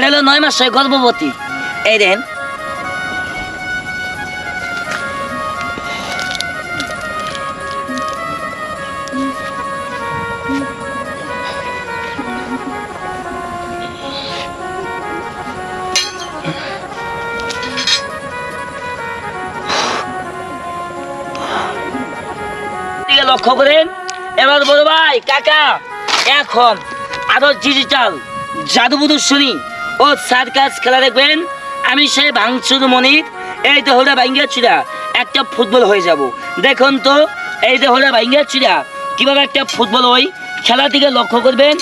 এটা হলো নয় মাসের গর্ভবতী। এই দেন লক্ষ্য করেন। এবার বড় ভাই, কাকা, এখন আরও ডিজিটাল জাদুবুদু শুনি। ও সার্কাস খেলা দেখবেন? আমি সেই ভাঙচুর মনির, এই হলে ভাঙ্গা চুরা একটা ফুটবল হয়ে যাব। দেখুন তো, এই হলে ভাঙ্গা চুরা কীভাবে একটা ফুটবল হয় খেলা দিকে লক্ষ্য করবেন?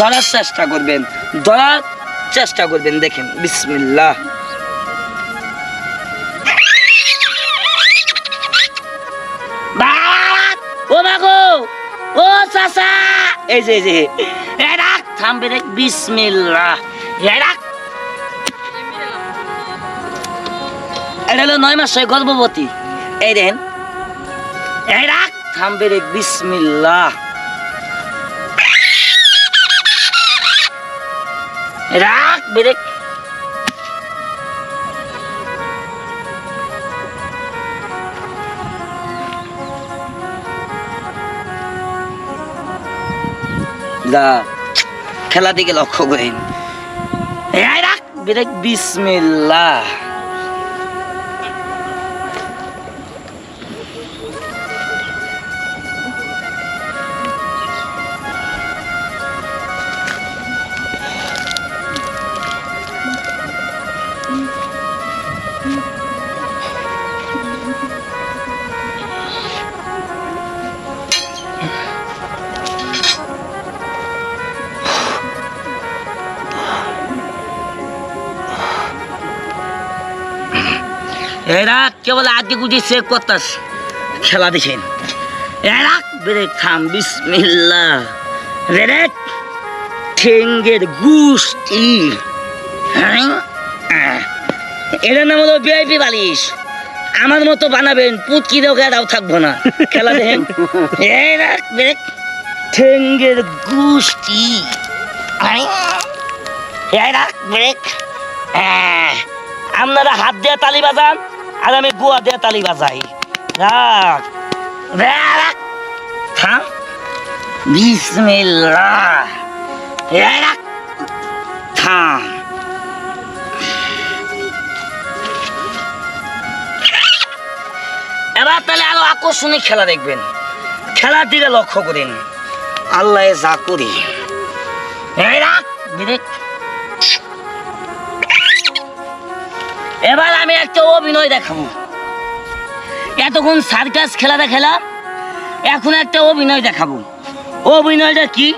ধরার চেষ্টা করবেন, ধরার চেষ্টা করবেন, দেখেন চাচা! এই যে এই যে এরাক থামবে রে, বিসমিল্লাহ। এরাক এটা নয় মাসের গর্ভবতী। এই দেন এরাক থামবে রে, বিসমিল্লাহ। রাখ খেলা দিকে লক্ষ্য করেন। এই রাখ বিসমিল্লাহ। এরা কেবল আগে গুজি চেক করতাস। খেলা দেখেন। এরা বেরেক থাম বিসমিল্লাহ। বেরেক ঠেঙ্গের গুষ্টি হ্যাঁ? এটার নাম হলো বিআইপি বালিশ। আমার মতো বানাবেন পুটকি দেও গাদাও থাকব না। খেলা দেখেন। এরা বেরেক ঠেঙ্গের গুষ্টি এরা বেরেক। আপনারা হাত দিয়ে তালি বাজান। আর আমি গোয়া দিয়ে তালি বাজাই। থাম। এবার তাহলে আরও আকর্ষণীয় খেলা দেখবেন। খেলার দিকে লক্ষ্য করেন। আল্লাহ যা করি। এই এবার আমি একটা অভিনয় দেখাবো। এতক্ষণ সার্কাস খেলা দেখালাম এখন একটা অভিনয় দেখাবো। অভিনয়টা কি?